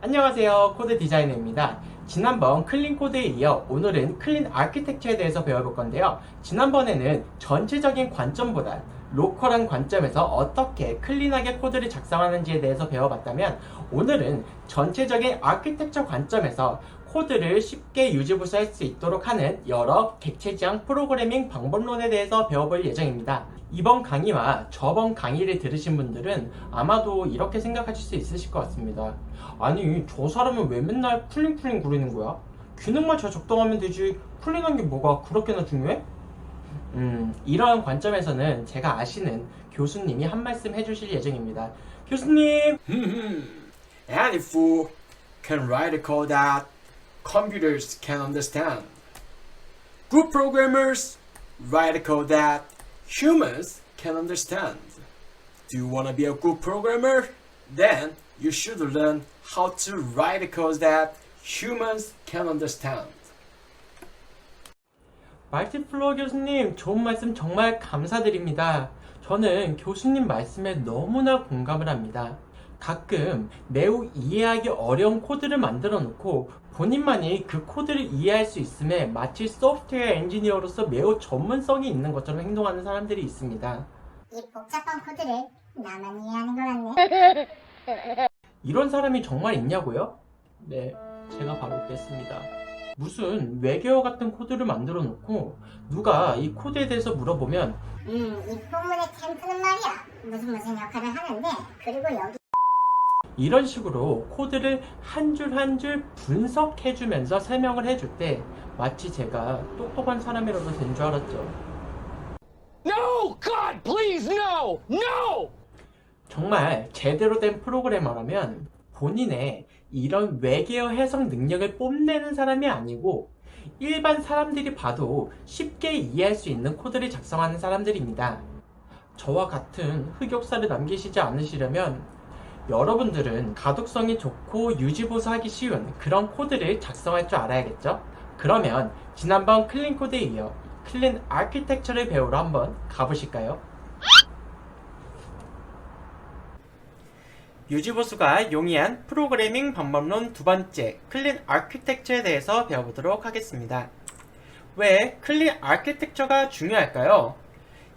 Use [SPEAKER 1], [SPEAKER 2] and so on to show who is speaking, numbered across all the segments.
[SPEAKER 1] 안녕하세요. 코드 디자이너입니다. 지난번 클린 코드에 이어 오늘은 클린 아키텍처에 대해서 배워볼 건데요. 지난번에는 전체적인 관점보다 로컬한 관점에서 어떻게 클린하게 코드를 작성하는지에 대해서 배워봤다면 오늘은 전체적인 아키텍처 관점에서 코드를 쉽게 유지보수할 수 있도록 하는 여러 객체지향 프로그래밍 방법론에 대해서 배워볼 예정입니다. 이번 강의와 저번 강의를 들으신 분들은 아마도 이렇게 생각하실 수 있으실 것 같습니다. 아니, 저 사람은 왜 맨날 풀링풀링 구리는 거야? 기능만 잘 적당하면 되지. 풀링한 게 뭐가 그렇게나 중요해? 음, 이러한 관점에서는 제가 아시는 교수님이 한 말씀 해주실 예정입니다. 교수님!
[SPEAKER 2] Any fool can write a code that computers can understand. Good programmers write a code that humans can understand. Do you want to be a good programmer? Then you should learn how to write a code that humans can understand.
[SPEAKER 1] 말티플로어 교수님, 좋은 말씀 정말 감사드립니다. 저는 교수님 말씀에 너무나 공감을 합니다. 가끔 매우 이해하기 어려운 코드를 만들어 놓고 본인만이 그 코드를 이해할 수 있음에 마치 소프트웨어 엔지니어로서 매우 전문성이 있는 것처럼 행동하는 사람들이 있습니다.
[SPEAKER 3] 이 복잡한 코드를 나만 이해하는 것 같네.
[SPEAKER 1] 이런 사람이 정말 있냐고요? 네, 제가 바로 그랬습니다. 무슨 외계어 같은 코드를 만들어 놓고 누가 이 코드에 대해서 물어보면
[SPEAKER 3] 음, 이 본문의 템프는 말이야. 무슨 무슨 역할을 하는데, 그리고 여기
[SPEAKER 1] 이런 식으로 코드를 한 줄 한 줄 분석해 주면서 설명을 해줄 때 마치 제가 똑똑한 사람이라도 된 줄 알았죠.
[SPEAKER 4] No! God, please, no! No!
[SPEAKER 1] 정말 제대로 된 프로그래머라면 본인의 이런 외계어 해석 능력을 뽐내는 사람이 아니고 일반 사람들이 봐도 쉽게 이해할 수 있는 코드를 작성하는 사람들입니다. 저와 같은 흑역사를 남기시지 않으시려면 여러분들은 가독성이 좋고 유지보수하기 쉬운 그런 코드를 작성할 줄 알아야겠죠? 그러면 지난번 클린 코드에 이어 클린 아키텍처를 배우러 한번 가보실까요? 유지보수가 용이한 프로그래밍 방법론 두 번째 클린 아키텍처에 대해서 배워보도록 하겠습니다. 왜 클린 아키텍처가 중요할까요?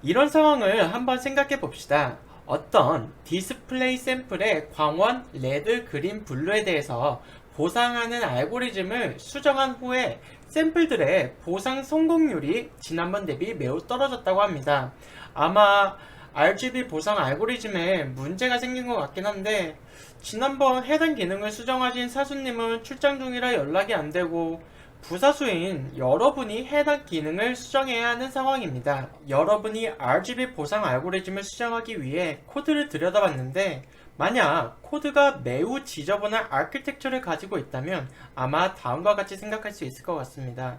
[SPEAKER 1] 이런 상황을 한번 생각해 봅시다. 어떤 디스플레이 샘플의 광원, 레드, 그린, 블루에 대해서 보상하는 알고리즘을 수정한 후에 샘플들의 보상 성공률이 지난번 대비 매우 떨어졌다고 합니다. 아마 RGB 보상 알고리즘에 문제가 생긴 것 같긴 한데 지난번 해당 기능을 수정하신 사수님은 출장 중이라 연락이 안 되고 부사수인 여러분이 해당 기능을 수정해야 하는 상황입니다. 여러분이 RGB 보상 알고리즘을 수정하기 위해 코드를 들여다봤는데 만약 코드가 매우 지저분한 아키텍처를 가지고 있다면 아마 다음과 같이 생각할 수 있을 것 같습니다.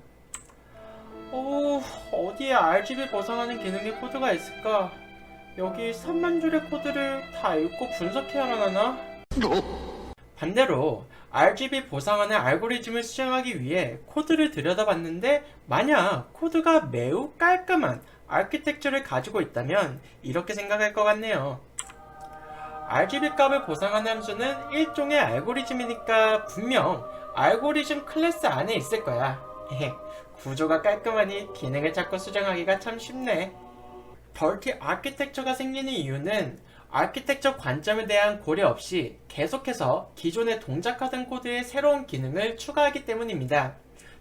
[SPEAKER 1] 어, 어디에 RGB 보상하는 기능의 코드가 있을까? 여기 3만 줄의 코드를 다 읽고 분석해야만 하나? 반대로 RGB 보상하는 알고리즘을 수정하기 위해 코드를 들여다봤는데 만약 코드가 매우 깔끔한 아키텍처를 가지고 있다면 이렇게 생각할 것 같네요. RGB 값을 보상하는 함수는 일종의 알고리즘이니까 분명 알고리즘 클래스 안에 있을 거야. 구조가 깔끔하니 기능을 찾고 수정하기가 참 쉽네. 덜티 아키텍처가 생기는 이유는 아키텍처 관점에 대한 고려 없이 계속해서 기존에 동작하던 코드에 새로운 기능을 추가하기 때문입니다.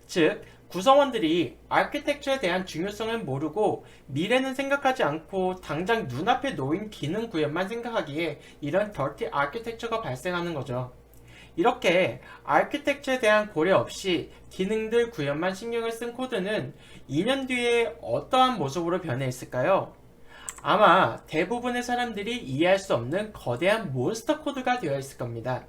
[SPEAKER 1] 즉, 구성원들이 아키텍처에 대한 중요성을 모르고 미래는 생각하지 않고 당장 눈앞에 놓인 기능 구현만 생각하기에 이런 덜티 아키텍처가 발생하는 거죠. 이렇게 아키텍처에 대한 고려 없이 기능들 구현만 신경을 쓴 코드는 2년 뒤에 어떠한 모습으로 변해 있을까요? 아마 대부분의 사람들이 이해할 수 없는 거대한 몬스터 코드가 되어 있을 겁니다.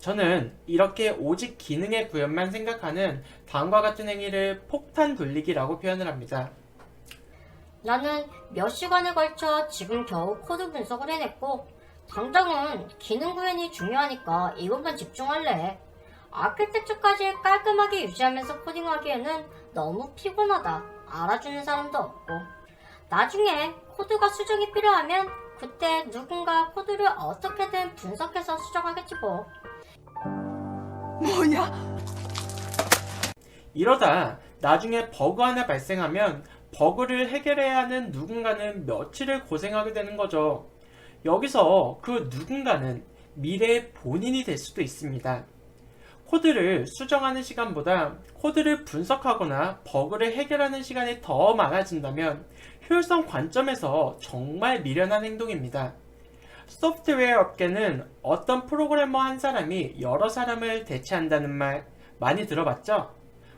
[SPEAKER 1] 저는 이렇게 오직 기능의 구현만 생각하는 다음과 같은 행위를 폭탄 돌리기라고 표현을 합니다.
[SPEAKER 5] 나는 몇 시간에 걸쳐 지금 겨우 코드 분석을 해냈고 당장은 기능 구현이 중요하니까 이것만 집중할래. 아키텍처까지 깔끔하게 유지하면서 코딩하기에는 너무 피곤하다. 알아주는 사람도 없고. 나중에 코드가 수정이 필요하면 그때 누군가 코드를 어떻게든 분석해서 수정하겠지 뭐.
[SPEAKER 1] 이러다 나중에 버그 하나 발생하면 버그를 해결해야 하는 누군가는 며칠을 고생하게 되는 거죠. 여기서 그 누군가는 미래의 본인이 될 수도 있습니다. 코드를 수정하는 시간보다 코드를 분석하거나 버그를 해결하는 시간이 더 많아진다면 효율성 관점에서 정말 미련한 행동입니다. 소프트웨어 업계는 어떤 프로그래머 한 사람이 여러 사람을 대체한다는 말 많이 들어봤죠?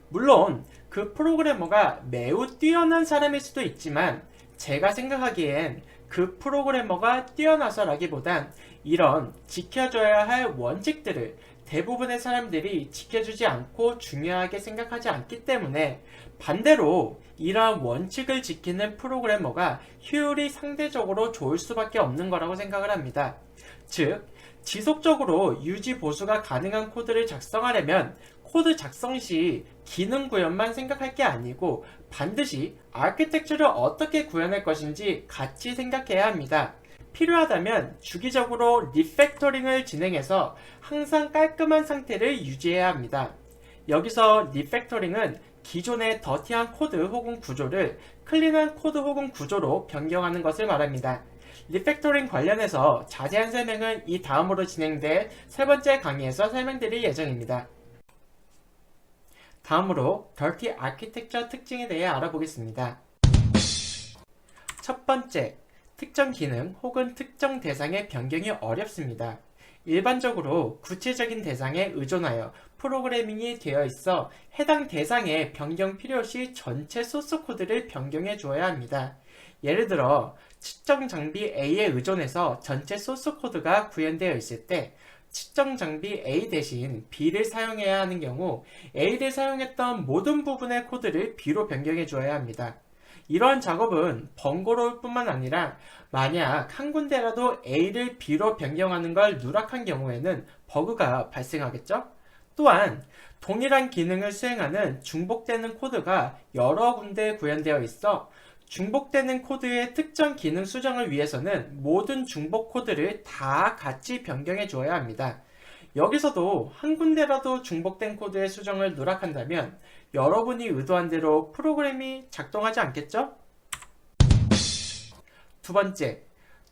[SPEAKER 1] 물론 그 프로그래머가 매우 뛰어난 사람일 수도 있지만 제가 생각하기엔 그 프로그래머가 뛰어나서라기보단 이런 지켜줘야 할 원칙들을 대부분의 사람들이 지켜주지 않고 중요하게 생각하지 않기 때문에 반대로 이러한 원칙을 지키는 프로그래머가 효율이 상대적으로 좋을 수밖에 없는 거라고 생각을 합니다. 즉, 지속적으로 유지 보수가 가능한 코드를 작성하려면 코드 작성 시 기능 구현만 생각할 게 아니고 반드시 아키텍처를 어떻게 구현할 것인지 같이 생각해야 합니다. 필요하다면 주기적으로 리팩토링을 진행해서 항상 깔끔한 상태를 유지해야 합니다. 여기서 리팩토링은 기존의 더티한 코드 혹은 구조를 클린한 코드 혹은 구조로 변경하는 것을 말합니다. 리팩토링 관련해서 자세한 설명은 이 다음으로 진행될 세 번째 강의에서 설명드릴 예정입니다. 다음으로 더티 아키텍처 특징에 대해 알아보겠습니다. 첫 번째, 특정 기능 혹은 특정 대상의 변경이 어렵습니다. 일반적으로 구체적인 대상에 의존하여 프로그래밍이 되어 있어 해당 대상의 변경 필요 시 전체 소스 코드를 변경해 주어야 합니다. 예를 들어 측정 장비 A에 의존해서 전체 소스 코드가 구현되어 있을 때 측정 장비 A 대신 B를 사용해야 하는 경우 A를 사용했던 모든 부분의 코드를 B로 변경해 주어야 합니다. 이러한 작업은 번거로울 뿐만 아니라 만약 한 군데라도 A를 B로 변경하는 걸 누락한 경우에는 버그가 발생하겠죠? 또한 동일한 기능을 수행하는 중복되는 코드가 여러 군데 구현되어 있어 중복되는 코드의 특정 기능 수정을 위해서는 모든 중복 코드를 다 같이 변경해 주어야 합니다. 여기서도 한 군데라도 중복된 코드의 수정을 누락한다면 여러분이 의도한 대로 프로그램이 작동하지 않겠죠? 두 번째,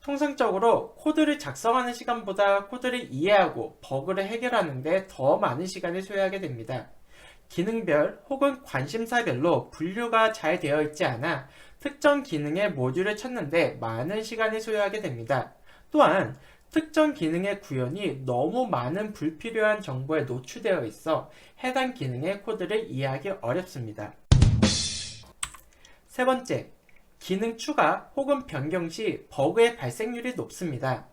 [SPEAKER 1] 통상적으로 코드를 작성하는 시간보다 코드를 이해하고 버그를 해결하는데 더 많은 시간을 소요하게 됩니다. 기능별 혹은 관심사별로 분류가 잘 되어 있지 않아 특정 기능의 모듈을 찾는데 많은 시간을 소요하게 됩니다. 또한 특정 기능의 구현이 너무 많은 불필요한 정보에 노출되어 있어 해당 기능의 코드를 이해하기 어렵습니다. 세 번째, 기능 추가 혹은 변경 시 버그의 발생률이 높습니다.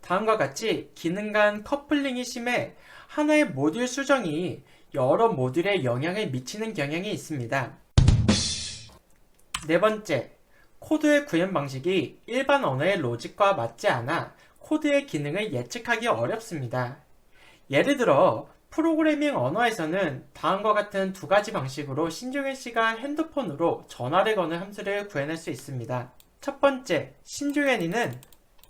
[SPEAKER 1] 다음과 같이 기능 간 커플링이 심해 하나의 모듈 수정이 여러 모듈에 영향을 미치는 경향이 있습니다. 네 번째, 코드의 구현 방식이 일반 언어의 로직과 맞지 않아 코드의 기능을 예측하기 어렵습니다. 예를 들어, 프로그래밍 언어에서는 다음과 같은 두 가지 방식으로 신중현 씨가 핸드폰으로 전화를 거는 함수를 구해낼 수 있습니다. 첫 번째, 신중현이는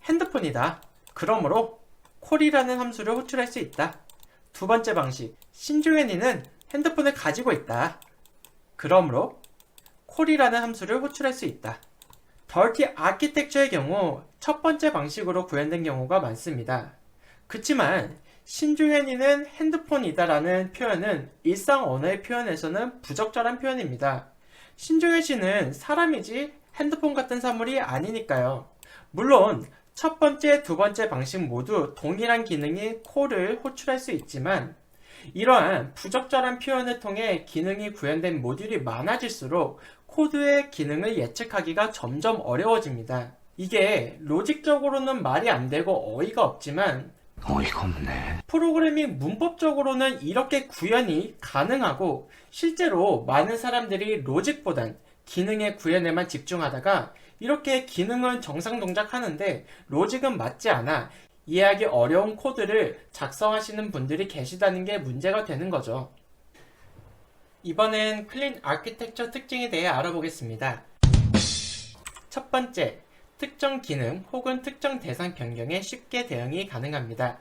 [SPEAKER 1] 핸드폰이다. 그러므로 콜이라는 함수를 호출할 수 있다. 두 번째 방식, 신중현이는 핸드폰을 가지고 있다. 그러므로 콜이라는 함수를 호출할 수 있다. 더티 아키텍처의 경우 첫 번째 방식으로 구현된 경우가 많습니다. 그치만 신중현이는 핸드폰이다라는 표현은 일상 언어의 표현에서는 부적절한 표현입니다. 신중현 씨는 사람이지 핸드폰 같은 사물이 아니니까요. 물론 첫 번째, 두 번째 방식 모두 동일한 기능이 콜을 호출할 수 있지만 이러한 부적절한 표현을 통해 기능이 구현된 모듈이 많아질수록 코드의 기능을 예측하기가 점점 어려워집니다. 이게 로직적으로는 말이 안 되고 어이가 없지만
[SPEAKER 4] 어이가 없네.
[SPEAKER 1] 프로그래밍 문법적으로는 이렇게 구현이 가능하고 실제로 많은 사람들이 로직보단 기능의 구현에만 집중하다가 이렇게 기능은 정상 동작하는데 로직은 맞지 않아 이해하기 어려운 코드를 작성하시는 분들이 계시다는 게 문제가 되는 거죠. 이번엔 클린 아키텍처 특징에 대해 알아보겠습니다. 첫 번째, 특정 기능 혹은 특정 대상 변경에 쉽게 대응이 가능합니다.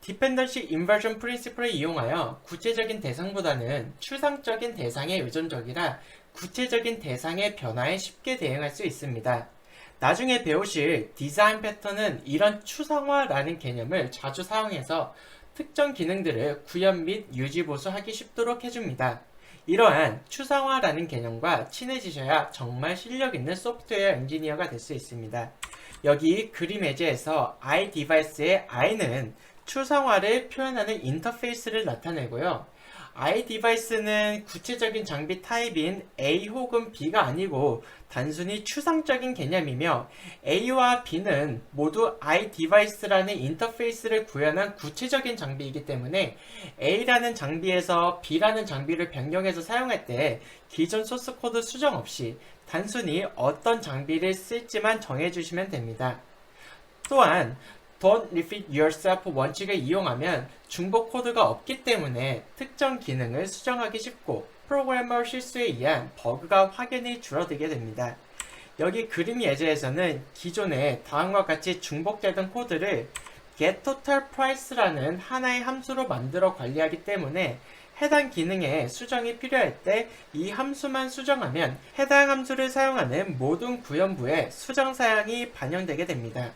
[SPEAKER 1] 디펜던시 인버전 프린시플을 이용하여 구체적인 대상보다는 추상적인 대상에 의존적이라 구체적인 대상의 변화에 쉽게 대응할 수 있습니다. 나중에 배우실 디자인 패턴은 이런 추상화라는 개념을 자주 사용해서 특정 기능들을 구현 및 유지 보수하기 쉽도록 해줍니다. 이러한 추상화라는 개념과 친해지셔야 정말 실력 있는 소프트웨어 엔지니어가 될 수 있습니다. 여기 그림 예제에서 i 디바이스의 i는 추상화를 표현하는 인터페이스를 나타내고요. I 디바이스는 구체적인 장비 타입인 A 혹은 B가 아니고 단순히 추상적인 개념이며 A와 B는 모두 i 디바이스라는 인터페이스를 구현한 구체적인 장비이기 때문에 A라는 장비에서 B라는 장비를 변경해서 사용할 때 기존 소스 코드 수정 없이 단순히 어떤 장비를 쓸지만 정해주시면 됩니다. 또한 Don't repeat yourself 원칙을 이용하면 중복 코드가 없기 때문에 특정 기능을 수정하기 쉽고 프로그래머 실수에 의한 버그가 확연히 줄어들게 됩니다. 여기 그림 예제에서는 기존에 다음과 같이 중복되던 코드를 getTotalPrice라는 하나의 함수로 만들어 관리하기 때문에 해당 기능에 수정이 필요할 때 이 함수만 수정하면 해당 함수를 사용하는 모든 구현부에 수정 사양이 반영되게 됩니다.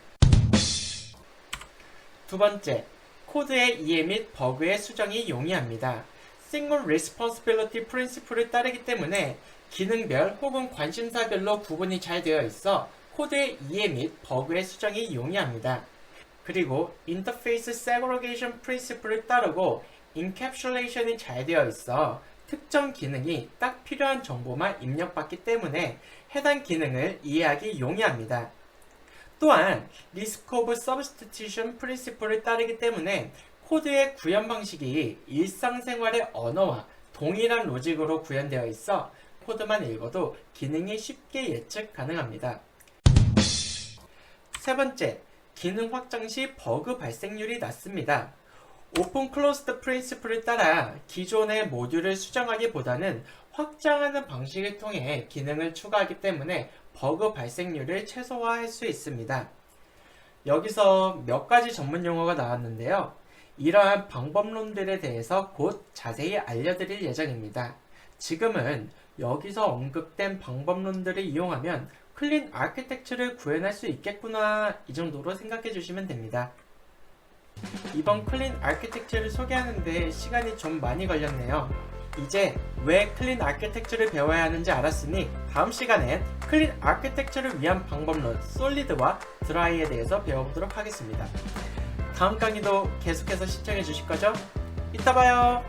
[SPEAKER 1] 두 번째, 코드의 이해 및 버그의 수정이 용이합니다. Single Responsibility Principle을 따르기 때문에 기능별 혹은 관심사별로 구분이 잘 되어 있어 코드의 이해 및 버그의 수정이 용이합니다. 그리고 Interface Segregation Principle을 따르고 Encapsulation이 잘 되어 있어 특정 기능이 딱 필요한 정보만 입력받기 때문에 해당 기능을 이해하기 용이합니다. 또한 리스크 오브 서브스티튜션 프린시플을 따르기 때문에 코드의 구현 방식이 일상생활의 언어와 동일한 로직으로 구현되어 있어 코드만 읽어도 기능이 쉽게 예측 가능합니다. 세 번째, 기능 확장 시 버그 발생률이 낮습니다. 오픈 클로스드 프린시플을 따라 기존의 모듈을 수정하기보다는 확장하는 방식을 통해 기능을 추가하기 때문에 버그 발생률을 최소화할 수 있습니다. 여기서 몇 가지 전문 용어가 나왔는데요. 이러한 방법론들에 대해서 곧 자세히 알려드릴 예정입니다. 지금은 여기서 언급된 방법론들을 이용하면 클린 아키텍처를 구현할 수 있겠구나 이 정도로 생각해 주시면 됩니다. 이번 클린 아키텍처를 소개하는데 시간이 좀 많이 걸렸네요. 이제 왜 클린 아키텍처를 배워야 하는지 알았으니 다음 시간엔 클린 아키텍처를 위한 방법론 솔리드와 드라이에 대해서 배워보도록 하겠습니다. 다음 강의도 계속해서 시청해 주실 거죠? 이따 봐요.